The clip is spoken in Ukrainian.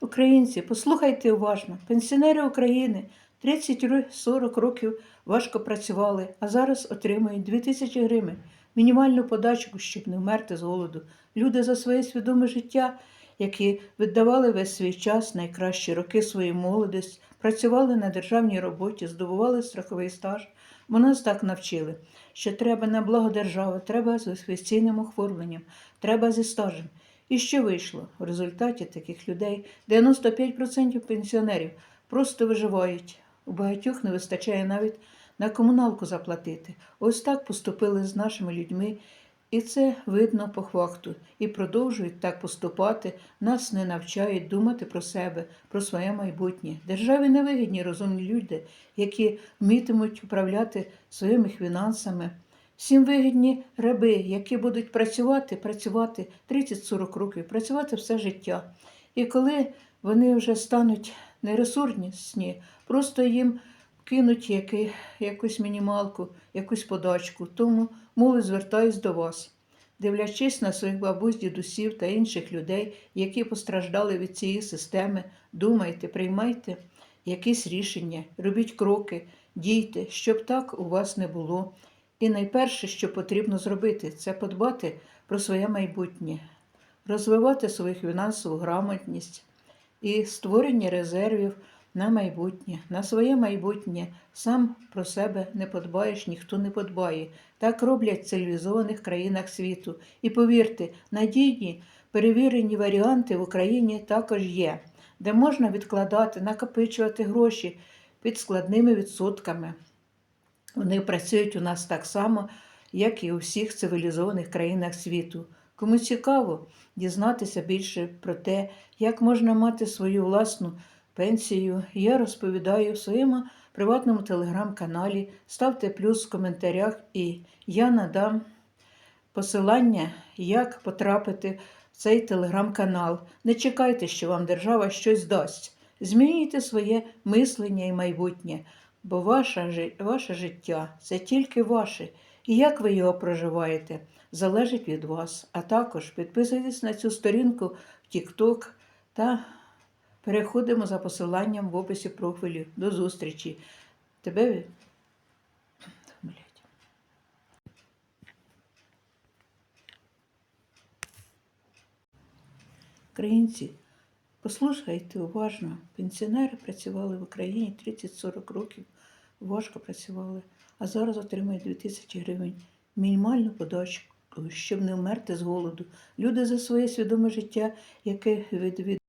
Українці, послухайте уважно. Пенсіонери України 30-40 років важко працювали, а зараз отримують 2 тисячі гривень. Мінімальну подачку, щоб не вмерти з голоду. Люди за своє свідоме життя, які віддавали весь свій час, найкращі роки своєї молодості, працювали на державній роботі, здобували страховий стаж. Бо нас так навчили, що треба на благо держави, треба з офіційним оформленням, треба зі стажем. І що вийшло? В результаті таких людей 95% пенсіонерів просто виживають. У багатьох не вистачає навіть на комуналку заплатити. Ось так поступили з нашими людьми, і це видно по факту. І продовжують так поступати. Нас не навчають думати про себе, про своє майбутнє. Державі невигідні розумні люди, які вмітимуть управляти своїми фінансами. Всім вигідні раби, які будуть працювати, працювати 30-40 років, працювати все життя. І коли вони вже стануть нересурсні, просто їм кинуть яки, якусь мінімалку, якусь подачку. Тому, молодь, звертаюсь до вас. Дивлячись на своїх бабусь, дідусів та інших людей, які постраждали від цієї системи, думайте, приймайте якісь рішення, робіть кроки, дійте, щоб так у вас не було. І найперше, що потрібно зробити, це подбати про своє майбутнє, розвивати свою фінансову грамотність і створення резервів на майбутнє, на своє майбутнє. Сам про себе не подбаєш, ніхто не подбає. Так роблять в цивілізованих країнах світу. І повірте, надійні перевірені варіанти в Україні також є, де можна відкладати, накопичувати гроші під складними відсотками. Вони працюють у нас так само, як і у всіх цивілізованих країнах світу. Кому цікаво дізнатися більше про те, як можна мати свою власну пенсію, я розповідаю в своєму приватному телеграм-каналі. Ставте плюс в коментарях, і я надам посилання, як потрапити в цей телеграм-канал. Не чекайте, що вам держава щось дасть. Змінюйте своє мислення і майбутнє бо ваше, ваше життя це тільки ваше, і як ви його проживаєте, залежить від вас. А також підписуйтесь на цю сторінку в TikTok та переходимо за посиланням в описі профілю. До зустрічі. Тебе. Українці, послухайте уважно. Пенсіонери працювали в Україні 30-40 років, важко працювали, а зараз отримують 2000 гривень мінімальну подачку, щоб не вмерти з голоду. Люди за своє свідоме життя, яке від